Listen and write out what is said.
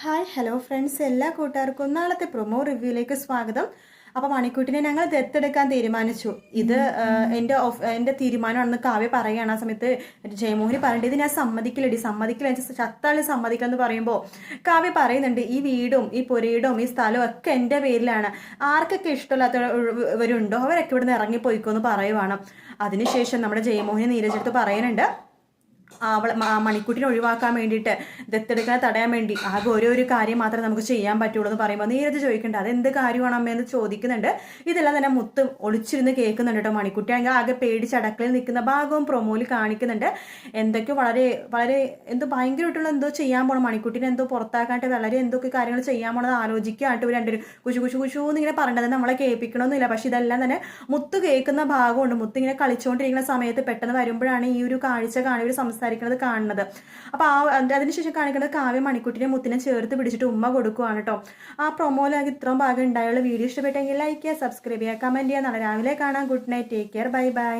Hi hello friends. എല്ലാ കൂട്ടുകാർക്കും നാളത്തെ പ്രൊമോ റിവ്യൂയിലേക്ക് സ്വാഗതം. അപ്പോൾ മണിക്കൂട്ടിനെ ഞങ്ങൾ ദത്തെടുക്കാൻ തീരുമാനിച്ചു. ഇത് എന്റെ എന്റെ തീരുമാനമാണെന്ന് കാവ്യ പറയുകയാണ്. ആ സമയത്ത് ജയമോഹനി പറഞ്ഞിട്ട് ഇത് ഞാൻ സമ്മതിക്കില്ലടി സമ്മതിക്കില്ല. ചത്താളി സമ്മതിക്കുക എന്ന് പറയുമ്പോൾ കാവ്യ പറയുന്നുണ്ട് ഈ വീടും ഈ പുരയിടും ഈ സ്ഥലവും ഒക്കെ എന്റെ പേരിലാണ്. ആർക്കൊക്കെ ഇഷ്ടമില്ലാത്തവരുണ്ടോ അവരൊക്കെ ഇവിടുന്ന് ഇറങ്ങിപ്പോയിക്കോ എന്ന് പറയുവാണ്. അതിനുശേഷം നമ്മുടെ ജയമോഹനി നീരജെടുത്ത് പറയുന്നുണ്ട് അവളെ മണിക്കുട്ടിനെ ഒഴിവാക്കാൻ വേണ്ടിയിട്ട് ദത്തെടുക്കാൻ തടയാൻ വേണ്ടി ആകെ ഓരോ ഒരു കാര്യം മാത്രമേ നമുക്ക് ചെയ്യാൻ പറ്റുള്ളൂ എന്ന് പറയുമ്പോൾ നീരജ് ചോദിക്കേണ്ട അത് എന്ത് കാര്യമാണ് അമ്മയെന്ന് ചോദിക്കുന്നുണ്ട്. ഇതെല്ലാം തന്നെ മുത്ത് ഒളിച്ചിരുന്ന് കേൾക്കുന്നുണ്ട് കേട്ടോ മണിക്കുട്ടി. ആകെ പേടിച്ച് അടക്കളയിൽ നിൽക്കുന്ന ഭാഗവും പ്രൊമോയിൽ കാണിക്കുന്നുണ്ട്. എന്തൊക്കെയോ വളരെ വളരെ എന്തോ ഭയങ്കരമായിട്ടുള്ള എന്തോ ചെയ്യാൻ പോകണം മണിക്കുട്ടിനെ എന്തോ പുറത്താക്കാനായിട്ട് വളരെ എന്തൊക്കെ കാര്യങ്ങൾ ചെയ്യാൻ പോകണമെന്ന് ആലോചിക്കാനായിട്ട് ഇവർ രണ്ടുപേരും കുശു കുശു കുശു എന്നിങ്ങനെ പറഞ്ഞത് നമ്മളെ കേൾപ്പിക്കണമെന്നില്ല പക്ഷെ ഇതെല്ലാം തന്നെ മുത്ത് കേൾക്കുന്ന ഭാഗമുണ്ട്. മുത്ത് ഇങ്ങനെ കളിച്ചുകൊണ്ടിരിക്കുന്ന സമയത്ത് പെട്ടെന്ന് വരുമ്പോഴാണ് ഈ ഒരു കാഴ്ച കാണി ഇവർ സംസാരിക്കുന്നത് കാണുന്നത്. അപ്പോൾ ആ അതിനുശേഷം കാണിക്കുന്നത് കാവ്യ മണിക്കുട്ടിനെ മുത്തിനെ ചേർത്ത് പിടിച്ചിട്ട് ഉമ്മ കൊടുക്കുവാണ് കേട്ടോ ആ പ്രൊമോയിലാകെ ഇത്രയും ഭാഗം ഉണ്ടായുള്ള. വീഡിയോ ഇഷ്ടപ്പെട്ടെങ്കിൽ ലൈക്ക് ചെയ്യുക സബ്സ്ക്രൈബ് ചെയ്യുക കമന്റ് ചെയ്യുക. നാളെ രാവിലെ കാണാം. Good night take care bye bye